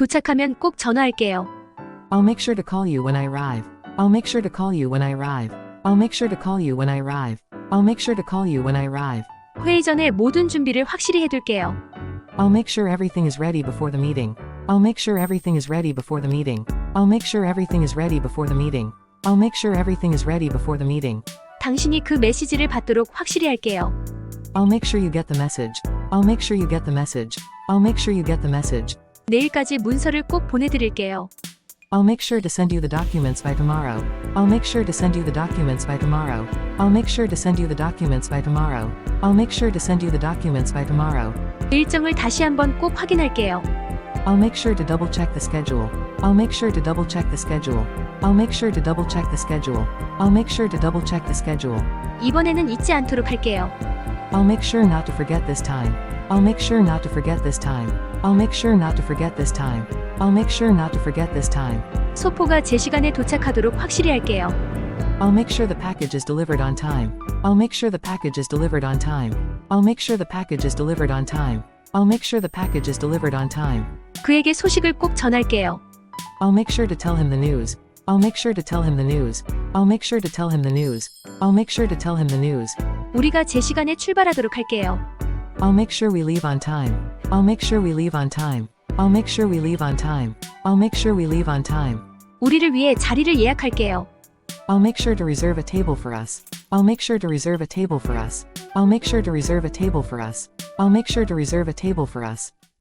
도착하면 꼭 전화할게요. I'll make sure to call you when I arrive. I'll make sure to call you when I arrive. I'll make sure to call you when I arrive. I'll make sure to call you when I arrive. 회의 전에 모든 준비를 확실히 해둘게요. I'll make sure everything is ready before the meeting. I'll make sure everything is ready before the meeting. I'll make sure everything is ready before the meeting. I'll make sure everything is ready before the meeting. 당신이 그 메시지를 받도록 확실히 할게요. I'll make sure you get the message. I'll make sure you get the message. I'll make sure you get the message. 내일까지 문서를 꼭 보내드릴게요. I'll make sure to send you the documents by tomorrow. I'll make sure to send you the documents by tomorrow. I'll make sure to send you the documents by tomorrow. I'll make sure to send you the documents by tomorrow. 일정을 다시 한번 꼭 확인할게요. I'll make sure to double check the schedule. I'll make sure to double check the schedule. I'll make sure to double check the schedule. I'll make sure to double check the schedule. 이번에는 잊지 않도록 할게요. I'll make sure not to forget this time. I'll make sure not to forget this time. I'll make sure not to forget this time. I'll make sure not to forget this time. 소포가 제 시간에 도착하도록 확실히 할게요. I'll make sure the package is delivered on time. I'll make sure the package is delivered on time. I'll make sure the package is delivered on time. I'll make sure the package is delivered on time. 그에게 소식을 꼭 전할게요. I'll make sure to tell him the news. I'll make sure to tell him the news. I'll make sure to tell him the news. I'll make sure to tell him the news. 우리가 제 시간에 출발하도록 할게요. I'll make sure we leave on time. I'll make sure we leave on time. I'll make sure we leave on time. I'll make sure we leave on time. 우리를 위해 자리를 예약할게요. I'll make sure to reserve a table for us. I'll make sure to reserve a table for us. I'll make sure to reserve a table for us. I'll make sure to reserve a table for us.